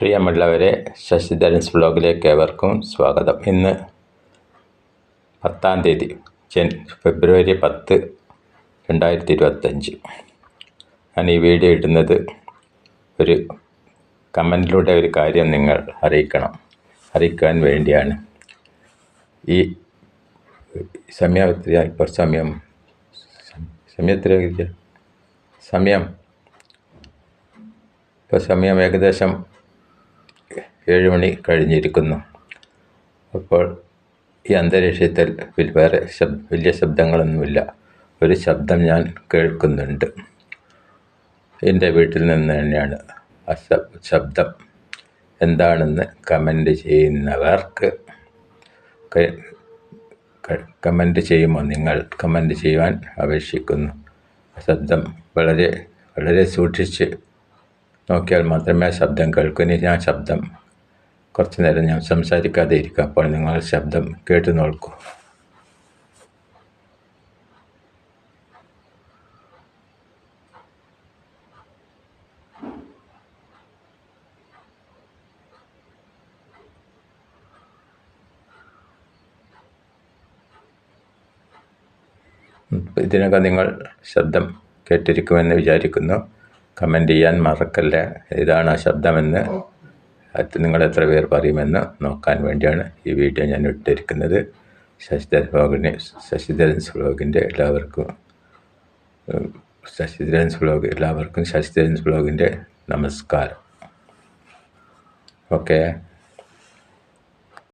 പ്രിയമുള്ളവരെ ശശിധരൻസ് ബ്ലോഗിലേക്ക് ഏവർക്കും സ്വാഗതം. ഇന്ന് പത്താം തീയതി ജൻ ഫെബ്രുവരി പത്ത് രണ്ടായിരത്തി ഇരുപത്തഞ്ച് ഞാൻ ഈ വീഡിയോ ഇടുന്നത് ഒരു കമന്റിലൂടെ ഒരു കാര്യം നിങ്ങൾ അറിയിക്കണം. അറിയിക്കാൻ വേണ്ടിയാണ്. ഈ സമയത്തിൽ കുറച്ച് സമയം സമയത്തിൽ സമയം ഇപ്പോൾ സമയം ഏകദേശം ഏഴ് മണി കഴിഞ്ഞിരിക്കുന്നു. അപ്പോൾ ഈ അന്തരീക്ഷത്തിൽ വേറെ ശബ് വലിയ ശബ്ദങ്ങളൊന്നുമില്ല. ഒരു ശബ്ദം ഞാൻ കേൾക്കുന്നുണ്ട്. എന്റെ വീട്ടിൽ നിന്ന് തന്നെയാണ് ആ ശബ്- ശബ്ദം. എന്താണെന്ന് കമന്റ് ചെയ്യുന്നവർക്ക് കമന്റ് ചെയ്യുമോ നിങ്ങൾ? കമന്റ് ചെയ്യുവാൻ അപേക്ഷിക്കുന്നു. ശബ്ദം വളരെ വളരെ സൂക്ഷിച്ച് നോക്കിയാൽ മാത്രമേ ശബ്ദം കേൾക്കൂ. ഇനി ഞാൻ ശബ്ദം കുറച്ച് നേരം ഞാൻ സംസാരിക്കാതെ ഇരിക്കുക അപ്പോൾ നിങ്ങൾ ശബ്ദം കേട്ടു നോക്കൂ. ഇതിനകം നിങ്ങൾ ശബ്ദം കേട്ടിരിക്കുമെന്ന് വിചാരിക്കുന്നു. കമന്റ് ചെയ്യാൻ മറക്കല്ല? ഇതാണ് ശബ്ദമെന്ന്. നിങ്ങൾ എത്ര പേർ പറയുമെന്ന് നോക്കാൻ വേണ്ടിയാണ് ഈ വീഡിയോ ഞാൻ ഇട്ടിരിക്കുന്നത്. ശശിധരൻ വ്ലോഗിന് ശശിധരൻസ് ബ്ലോഗിന്റെ എല്ലാവർക്കും ശശിധരൻസ് വ്ലോഗ് എല്ലാവർക്കും ശശിധരൻസ് ബ്ലോഗിന്റെ നമസ്കാരം. ഓക്കെ?